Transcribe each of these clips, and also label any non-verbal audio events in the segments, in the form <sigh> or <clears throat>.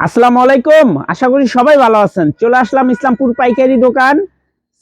আসসালামু আলাইকুম। আশা করি সবাই ভালো আছেন। চলে আসলাম ইসলামপুর পাইকারি দোকান।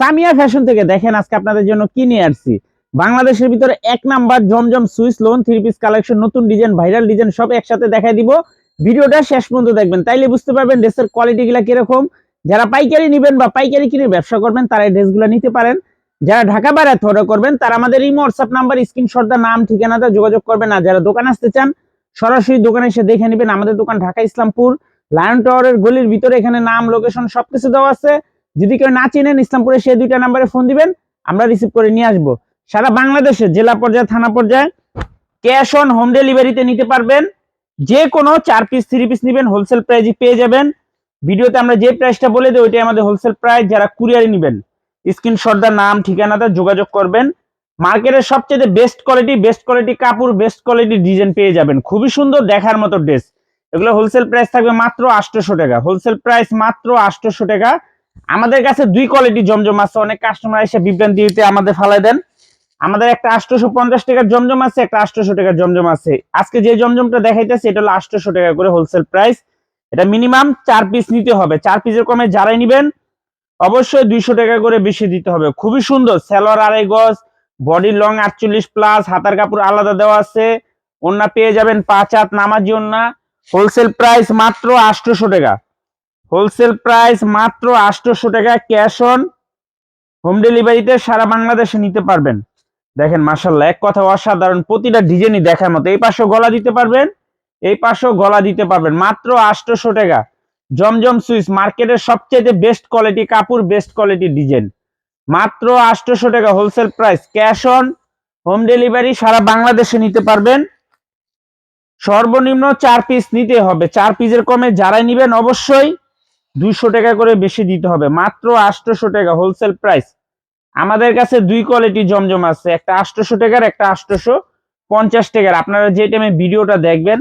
সামিয়া ফ্যাশন থেকে দেখেন আজকে আপনাদের জন্য কি নিয়ে আসছি। বাংলাদেশের ভিতরে এক number Zamzam Swiss lawn three piece collection নতুন ডিজাইন ভাইরাল ডিজাইন সব একসাথে দেখাই দিব। ভিডিওটা শেষ পর্যন্ত দেখবেন। তাইলে বুঝতে পারবেন ড্রেসের কোয়ালিটি গুলা কীরকম। যারা পাইকারি নেবেন বা পাইকারি কিনে ব্যবসা করবেন, তারা এই ড্রেসগুলো নিতে পারেন। যারা ঢাকা বাইরে অর্ডার করবেন, তারা আমাদের এই হোয়াটসঅ্যাপ নাম্বার স্ক্রিনশটটা নাম, ঠিকানাটা যোগাযোগ করবেন। আর যারা দোকান আসতে চান, সরাসরি দোকানে এসে দেখে নেবেন। আমাদের দোকান ঢাকা, ইসলামপুর। লায়ন টাওয়ারের গলির ভিতরে এখানে নাম লোকেশন সবকিছু দেওয়া আছে। যদি কেউ না চিনেন ইসলামপুরে, সে দুইটা নাম্বারে ফোন দিবেন, আমরা রিসিভ করে নিয়ে আসব। সারা বাংলাদেশে, জেলা পর্যায়ে, থানা পর্যায়ে ক্যাশ অন হোম ডেলিভারিতে নিতে পারবেন। যে কোনো চার পিস থ্রি পিস নেবেন হোলসেল প্রাইজে পেয়ে যাবেন। ভিডিওতে আমরা যে প্রাইসটা বলে দিই, ওইটাই আমাদের হোলসেল প্রাইস যারা কুরিয়ারে নেবেন। স্ক্রিনশটদার নাম, ঠিকানাটা, যোগাযোগ করবেন। মার্কেটের সবচেয়ে বেস্ট কোয়ালিটি বেস্ট কোয়ালিটি কাপড় বেস্ট কোয়ালিটি ডিজাইন পেয়ে যাবেন। খুবই সুন্দর, দেখার মতো ড্রেস এগুলো হোলসেল প্রাইস থাকবে মাত্র আটশোশো টাকা। হোলসেল প্রাইস মাত্র আটশোশো টাকা। আমাদের কাছে দুই কোয়ালিটি জমজম আছে। অনেক কাস্টমার এসে বিভ্রান্তি দিতে আমাদের ফালাই দেন। আমাদের একটা আটশোশো পঞ্চাশ টাকার জমজম আছে, একটা আটশোশো টাকার জমজম আছে। আজকে যে জমজমটা দেখাইতেছে, এটা হলো আটশোশো টাকা করে হোলসেল প্রাইস এটা মিনিমাম চার পিস নিতে হবে। চার পিসের কমে যারাই নিবেন, অবশ্যই দুইশো টাকা করে বেশি দিতে হবে। খুবই সুন্দর। স্যালোয়ার আড়াই গজ বডি লং আটচল্লিশ প্লাস হাতার কাপড় আলাদা দেওয়া আছে। ওন্না পেয়ে যাবেন পাঁচ হাত নামাজি ওন্না হোলসেল প্রাইস মাত্র আটশোশো টাকা। হোলসেল প্রাইস মাত্র আটশোশো টাকা, ক্যাশ অন হোম ডেলিভারিতে সারা বাংলাদেশে নিতে পারবেন। দেখেন মাসাল্লাহ এক কথা অসাধারণ, প্রতিটা ডিজাইনই দেখার মতো। এই পাশেও গলা দিতে পারবেন, এই পাশেও গলা দিতে পারবেন, মাত্র আটশোশো টাকা। জমজম সুইচ, মার্কেটের সবচেয়ে বেস্ট কোয়ালিটি কাপড়, বেস্ট কোয়ালিটি ডিজাইন। মাত্র আটশোশো টাকা wholesale price, cash on home delivery সারা বাংলাদেশে নিতে পারবেন। সর্বনিম্ন চার পিস নিতে হবে। চার পিসের কমে যারাই নিবেন অবশ্যই দুইশো টাকা করে বেশি দিতে হবে। মাত্র আটশোশো টাকা হোলসেল প্রাইস আমাদের কাছে দুই কোয়ালিটি জমজম আছে। একটা আটশোশো টাকার, একটা আটশোশো পঞ্চাশ টাকার। আপনারা যে টাইমে ভিডিওটা দেখবেন,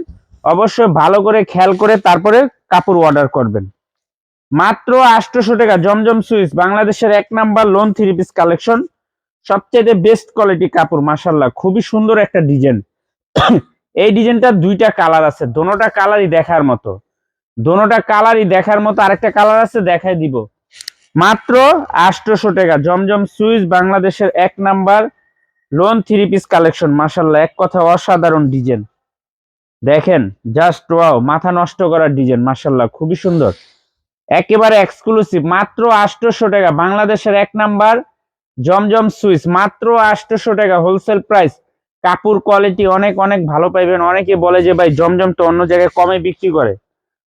অবশ্যই ভালো করে খেয়াল করে তারপরে কাপড় অর্ডার করবেন। মাত্র আটশোশো টাকা জমজম সুইচ, বাংলাদেশের এক number lawn three piece collection সবচেয়ে বেস্ট কোয়ালিটি কাপড় মাসাল্লাহ খুবই সুন্দর একটা ডিজাইন এই ডিজাইনটা দুইটা কালার আছে, দোনোটা কালারই দেখার মতো। দোনোটা কালারই দেখার মতো আরেকটা কালার আছে, দেখাই দিব। মাত্র আটশোশো টাকা, জমজম সুইচ, বাংলাদেশের এক number lawn three piece collection মাসাল্লাহ এক কথা অসাধারণ ডিজাইন। দেখেন, জাস্ট ওয়াও, মাথা নষ্ট করার ডিজাইন মাসাল্লাহ খুবই সুন্দর। একেবারে এক্সক্লুসিভ মাত্র আটশোশো টাকা, বাংলাদেশের এক নাম্বার জমজম সুইচ, মাত্র আটশোশো টাকা হোলসেল প্রাইস কাপড় কোয়ালিটি অনেক অনেক ভালো পাইবেন। অনেকে বলে যে, ভাই, জমজম তো অন্য জায়গায় কমে বিক্রি করে।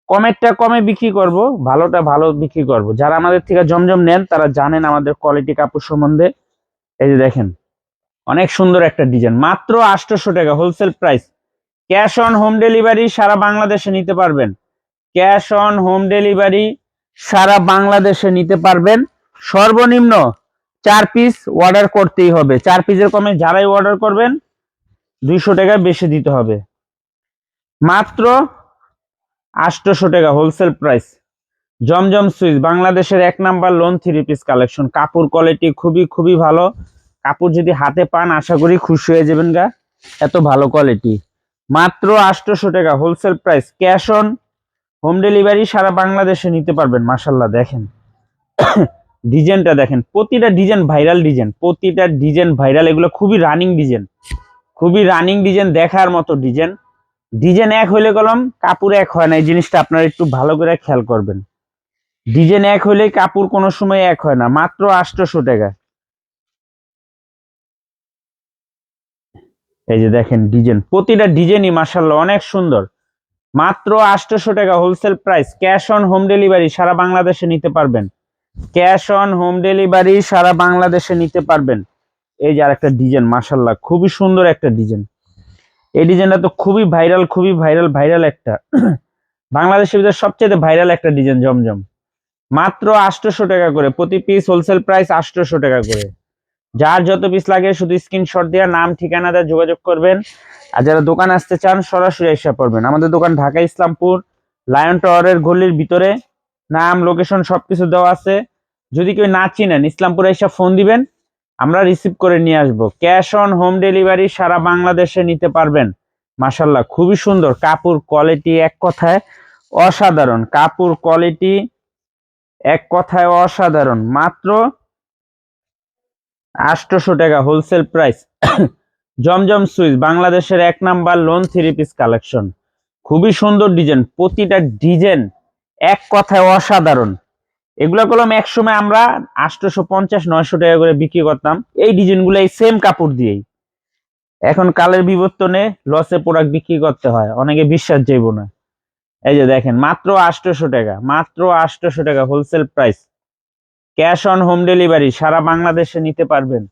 কমেরটা কমে বিক্রি করব, ভালোটা ভালো বিক্রি করব। যারা আমাদের থেকে জমজম নেন, তারা জানেন আমাদের কোয়ালিটি কাপড় সম্বন্ধে। এই যে দেখেন, অনেক সুন্দর একটা ডিজাইন। মাত্র আটশোশো টাকা wholesale price cash on home delivery সারা বাংলাদেশে নিতে পারবেন। ক্যাশ অন হোম ডেলিভারি সারা বাংলাদেশে নিতে পারবেন। সর্বনিম্ন চার পিস অর্ডার করতেই হবে। চার পিসের কমে যারাই অর্ডার করবেন দুইশো টাকা বেশি দিতে হবে। মাত্র আটশোশো টাকা হোলসেল প্রাইস জমজম সুইচ, বাংলাদেশের এক number lawn three piece collection কাপড় কোয়ালিটি খুবই খুবই ভালো। কাপড় যদি হাতে পান, আশা করি খুশি হয়ে যাবেন গা। এত ভালো কোয়ালিটি মাত্র আটশোশো টাকা wholesale price cash on home delivery সারা বাংলাদেশে নিতে পারবেন মাসাল্লাহ দেখেন। <coughs> ডিজাইনটা দেখেন, প্রতিটা ডিজাইন ভাইরাল ডিজাইন প্রতিটা ডিজাইন ভাইরাল এগুলো খুবই রানিং ডিজাইন খুবই রানিং ডিজাইন দেখার মতো ডিজাইন ডিজাইন এক হইলে কলম কাপড় এক হয় না, এই জিনিসটা আপনারা একটু ভালো করে খেয়াল করবেন। ডিজাইন এক হইলে কাপড় কোনো সময় এক হয় না, মাত্র আটশোশো টাকা। এই যে দেখেন ডিজাইন প্রতিটা ডিজাইনই মাসাল্লাহ অনেক সুন্দর। মাত্র আটশোশো টাকা wholesale price cash on home delivery সারা বাংলাদেশে নিতে পারবেন। ক্যাশ অন হোম ডেলিভারি সারা বাংলাদেশে নিতে পারবেন। এই যে আর একটা ডিজাইন মাসাল্লাহ খুবই সুন্দর একটা ডিজাইন। এই ডিজাইনটা তো খুবই ভাইরাল খুবই ভাইরাল ভাইরাল একটা। <clears throat> বাংলাদেশের ভিতরে সবচেয়ে ভাইরাল একটা ডিজাইন, জমজম। মাত্র আটশোশো টাকা করে, প্রতি পিস হোলসেল প্রাইস আটশোশো টাকা করে। যার যত পিস লাগে, শুধু স্ক্রিনশট দেওয়া নাম, ঠিকানা দিয়ে, যোগাযোগ করবেন। আর যারা দোকান আসতে চান, সরাসরি এসে পড়বেন। আমাদের দোকান ঢাকা ইসলামপুর, লায়ন টাওয়ারের গলির ভিতরে। নাম লোকেশন সবকিছু দেওয়া আছে। যদি কেউ না চিনেন, ইসলামপুরে এসে ফোন দিবেন। আমরা রিসিভ করে নিয়ে আসব। ক্যাশ অন হোম ডেলিভারি সারা বাংলাদেশে নিতে পারবেন। মাসাল্লাহ খুবই সুন্দর। কাপড় কোয়ালিটি এক কথায় অসাধারণ। কাপড় কোয়ালিটি এক কথায় অসাধারণ। মাত্র আটশোশো টাকা হোলসেল প্রাইস জমজম সুইচ, বাংলাদেশের এক number lawn three piece collection খুবই সুন্দর ডিজাইন প্রতিটা ডিজাইন এক কথায় অসাধারণ। এগুলা কলম এক সময় আমরা আটশোশো পঞ্চাশ, নয়শো টাকা করে বিক্রি করতাম। এই ডিজাইনগুলো এই সেম কাপড় দিয়েই। এখন কালের বিবর্তনে লসে প্রোডাক্ট বিক্রি করতে হয়। অনেকে বিশ্বাস যাইব না। এই যে দেখেন, মাত্র আটশোশো টাকা, মাত্র আটশোশো টাকা wholesale price cash on home delivery সারা বাংলাদেশে নিতে পারবেন।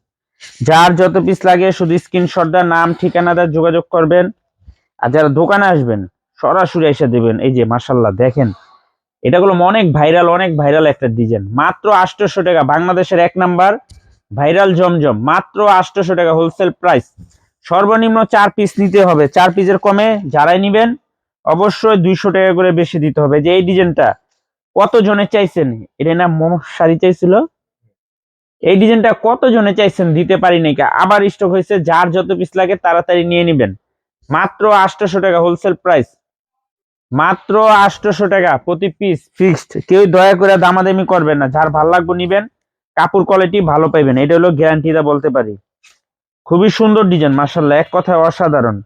যার যত পিস লাগে শুধু স্ক্রিনশট দেওয়ার নাম, ঠিকানা দেওয়ার যোগাযোগ করবেন। আর যারা দোকানে আসবেন, সরাসরি এসে দেবেন। এই যে মাসাল্লাহ দেখেন। এটা অনেক ভাইরাল অনেক ভাইরাল একটা ডিজাইন মাত্র আটশোশো টাকা, বাংলাদেশের এক নাম্বার ভাইরাল জমজম। মাত্র আটশোশো টাকা হোলসেল প্রাইস সর্বনিম্ন চার পিস নিতে হবে। চার পিসের কমে যারাই নিবেন, অবশ্যই দুইশো টাকা করে বেশি দিতে হবে। যে এই ডিজাইনটা কত জনে চাইছেন? এটা না মোহাম্মদ শাড়ি চাইছিল। এই ডিজাইনটা কত জনে চাইছেন দিতে পারি নাই কা। আবার স্টক হয়েছে, যার যত পিস লাগে তাড়াতাড়ি নিয়ে নিবেন। মাত্র আটশোশো টাকা হোলসেল প্রাইস মাত্র আটশোশো টাকা প্রতি পিস ফিক্সড কেউ দয়া করে দামাদামি করবেন না, যার ভালো লাগবে নিবেন, কাপড় কোয়ালিটি ভালো পাইবেন, এটা হলো গ্যারান্টিটা বলতে পারি। খুবই সুন্দর ডিজাইন মার্শাল্লাহ এক কথায় অসাধারণ।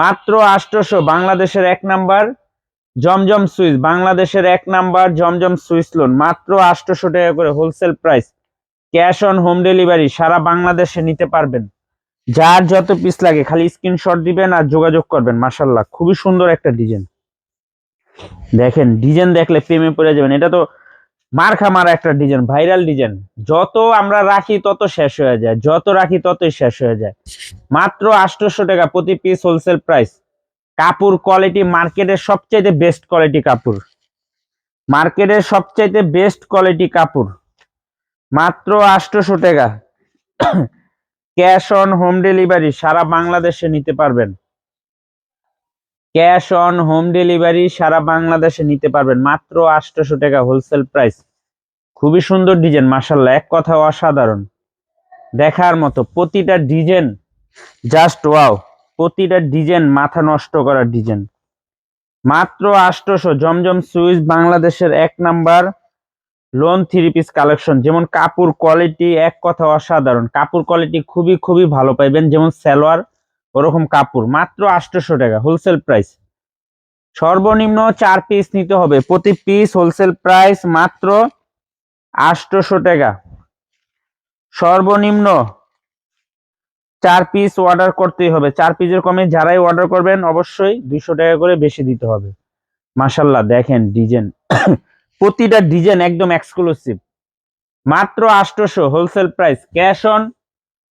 মাত্র আটশোশো বাংলাদেশের এক নাম্বার জমজম সুইচ, বাংলাদেশের এক নাম্বার জমজম সুইচ লোন মাত্র আটশোশো টাকা করে wholesale price cash on home delivery সারা বাংলাদেশে নিতে পারবেন। যার যত পিস লাগে, খালি স্ক্রিনশট দিবেন আর যোগাযোগ করবেন মার্শাল্লাহ খুবই সুন্দর একটা ডিজাইন দেখেন, ডিজাইন দেখলে প্রেমে পড়ে যাবেন। এটা তো মার্খা মারা একটা ডিজাইন, ভাইরাল ডিজাইন। যত আমরা রাখি, তত শেষ হয়ে যায়। যত রাখি, ততই শেষ হয়ে যায়। মাত্র আটশোশো টাকা প্রতি পিস হোলসেল প্রাইস কাপড় কোয়ালিটি মার্কেটের সবচাইতে বেস্ট কোয়ালিটি কাপড়। মার্কেটের সবচাইতে বেস্ট কোয়ালিটি কাপড়। মাত্র আটশোশো টাকা। ক্যাশ অন হোম ডেলিভারি সারা বাংলাদেশে নিতে পারবেন। ক্যাশ অন হোম ডেলিভারি সারা বাংলাদেশে নিতে পারবেন। মাত্র আটশোশো টাকা হোলসেল প্রাইস। খুবই সুন্দর ডিজাইন মাসাল্লাহ এক কথা অসাধারণ। দেখার মতো প্রতিটা ডিজাইন জাস্ট ওয়াও। প্রতিটা ডিজাইন মাথা নষ্ট করার ডিজাইন। মাত্র আটশোশো জমজম সুইচ, বাংলাদেশের এক number lawn three piece collection. যেমন কাপড় কোয়ালিটি, এক কথা অসাধারণ। কাপড় কোয়ালিটি খুবই খুবই ভালো পাইবেন। যেমন সালোয়ার ওরকম কাপড়, মাত্র আটশোশো টাকা হোলসেল প্রাইস সর্বনিম্ন চার পিস নিতে হবে, প্রতি পিস হোলসেল প্রাইস মাত্র আটশোশো টাকা। সর্বনিম্ন চার পিস অর্ডার করতেই হবে, চার পিসের কমে যারাই অর্ডার করবেন অবশ্যই দুইশো টাকা করে বেশি দিতে হবে। মাসাল্লাহ দেখেন ডিজাইন <coughs> প্রতিটা ডিজাইন একদম এক্সক্লুসিভ মাত্র আটশোশো wholesale price cash on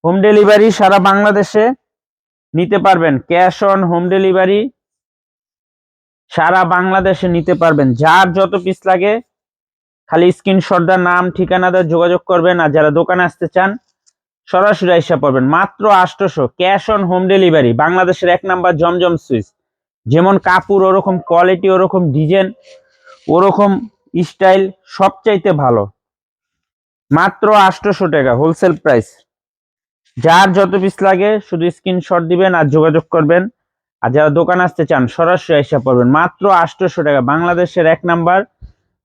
home delivery সারা বাংলাদেশে নিতে পারবেন। ক্যাশ অন হোম ডেলিভারি সারা বাংলাদেশে নিতে পারবেন। যার যত পিস লাগে, খালি স্ক্রিনশট দেওয়ার নাম, ঠিকানা দেওয়ার যোগাযোগ করবেন আর যারা দোকানে আসতে চান, সরাসরি আইসা পাবেন মাত্র আটশোশো। ক্যাশ অন হোম ডেলিভারি, বাংলাদেশের এক নাম্বার জমজম সুইচ। যেমন কাপড়, ওরকম কোয়ালিটি ওরকম ডিজাইন ওরকম স্টাইল সবচাইতে ভালো। মাত্র আটশোশো টাকা হোলসেল প্রাইস যার যত পিস লাগে শুধু স্ক্রিনশট দিবেন আর যোগাযোগ করবেন। আর যারা দোকান আসতে চান, সরাসরি এসে পড়বেন। মাত্র আটশোশো টাকা। বাংলাদেশের এক নাম্বার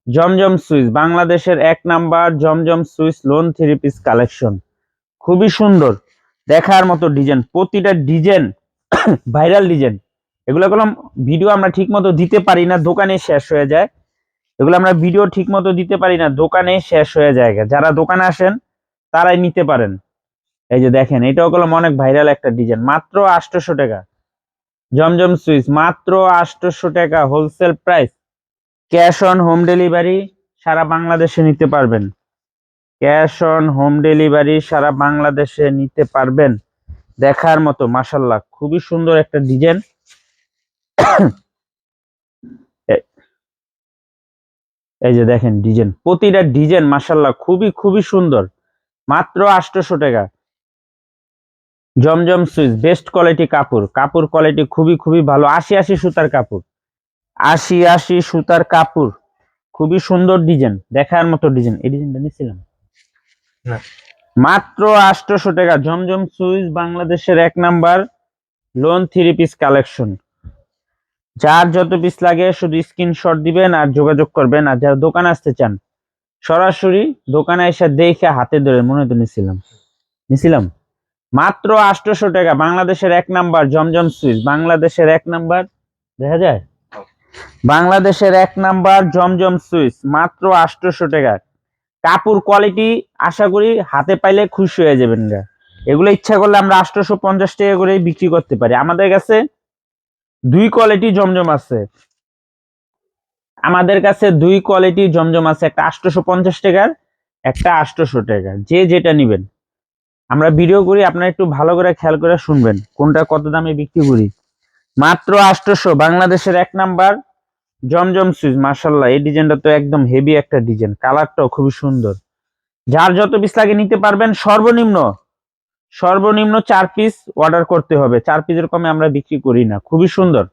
জমজম সুইচ। বাংলাদেশের এক number Zamzam Swiss lawn three piece collection খুবই সুন্দর। দেখার মতো ডিজাইন প্রতিটা ডিজাইন ভাইরাল ডিজাইন এগুলো কোনো ভিডিও আমরা ঠিক মতো দিতে পারি না, দোকানে শেষ হয়ে যায়। এগুলো আমরা ভিডিও ঠিক মতো দিতে পারি না, দোকানে শেষ হয়ে যায়। যারা দোকানে আসেন, তারাই নিতে পারেন। এই যে দেখেন, এটাও কলম অনেক ভাইরাল একটা ডিজাইন মাত্র আটশোশো টাকা। জমজম সুইচ, মাত্র আটশোশো টাকা wholesale price cash on home delivery সারা বাংলাদেশে নিতে পারবেন। ক্যাশ অন হোম ডেলিভারি সারা বাংলাদেশে নিতে পারবেন। দেখার মতো মাসাল্লাহ খুবই সুন্দর একটা ডিজাইন এই যে দেখেন ডিজাইন প্রতিটা ডিজাইন মাসাল্লাহ খুবই খুবই সুন্দর। মাত্র আটশোশো টাকা। জমজম সুইচ বেস্ট কোয়ালিটি কাপড়। কাপড় কোয়ালিটি খুবই খুবই ভালো। আশি আশি সুতার কাপড়। আশি আশি সুতার কাপড়। খুবই সুন্দর ডিজাইন দেখার মতো ডিজাইন এই ডিজাইনটা নিয়েছিলাম? না। মাত্র আটশোশো টাকা। জমজম সুইচ বাংলাদেশের এক number lawn three piece collection যার যত পিস লাগে শুধু স্ক্রিনশট দিবেন আর যোগাযোগ করবেন। আর যারা দোকানে আসতে চান সরাসরি দোকানে এসে দেখে হাতে ধরে মনে তো নিছিলাম নিছিলাম মাত্র আটশোশো টাকা, বাংলাদেশের এক নাম্বার, জমজম সুইচ বাংলাদেশের এক নাম্বার, দেখা যায়? বাংলাদেশের এক নাম্বার, জমজম সুইচ মাত্র আটশোশো টাকা। কাপড় কোয়ালিটি আশা করি হাতে পাইলে খুশি হয়ে যাবেন এগুলো ইচ্ছা করলে আমরা আটশোশো পঞ্চাশ টাকা করে বিক্রি করতে পারি। আমাদের কাছে দুই কোয়ালিটি জমজম আছে। আমাদের কাছে দুই কোয়ালিটি জমজম আছে। একটা আটশোশো পঞ্চাশ টাকার, একটা আটশোশো টাকা। যে যেটা নিবেন। আমরা ভিডিও করি, আপনারা একটু ভালো করে খেয়াল করে শুনবেন, কোনটা কত দামে বিক্রি করি। মাত্র আটশোশো, বাংলাদেশের এক নাম্বার, জমজম সুইচ মার্শাল্লাহ এই ডিজাইনটা তো একদম হেভি একটা ডিজাইন, কালারটাও খুবই সুন্দর। যার যত পিস লাগে নিতে পারবেন, সর্বনিম্ন সর্বনিম্ন চার পিস অর্ডার করতে হবে। চার পিসের কমে আমরা বিক্রি করি না, খুবই সুন্দর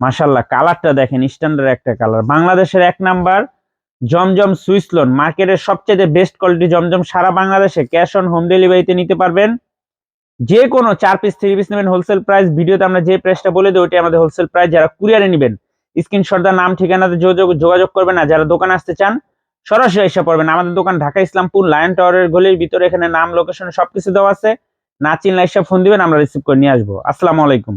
মার্শাল্লাহ কালারটা দেখেন স্ট্যান্ডার্ড একটা কালার। বাংলাদেশের এক নাম্বার জমজম সুইস লোন, মার্কেটের সবচেয়ে বেস্ট কোয়ালিটি জমজম সারা বাংলাদেশে ক্যাশ অন হোম ডেলিভারিতে নিতে পারবেন। যে কোনো চার পিস, থ্রি পিস নেবেন হোলসেল প্রাইস। ভিডিওতে আমরা যে প্রাইসটা বলে দিই ওইটা আমাদের হোলসেল প্রাইস। যারা কুরিয়ারে নেবেন, স্ক্রিনশট দা নাম, ঠিকানাতে যোগাযোগ যোগাযোগ করবেন না। যারা দোকানে আসতে চান, সরাসরি এসে পড়বেন। আমাদের দোকান ঢাকা, ইসলামপুর, লায়ন টাওয়ারের গলির ভিতরে এখানে নাম, লোকেশন সবকিছু দেওয়া আছে। না চিনলে এসে ফোন দিবেন, আমরা রিসিভ করে নিয়ে আসব। আসসালামু আলাইকুম।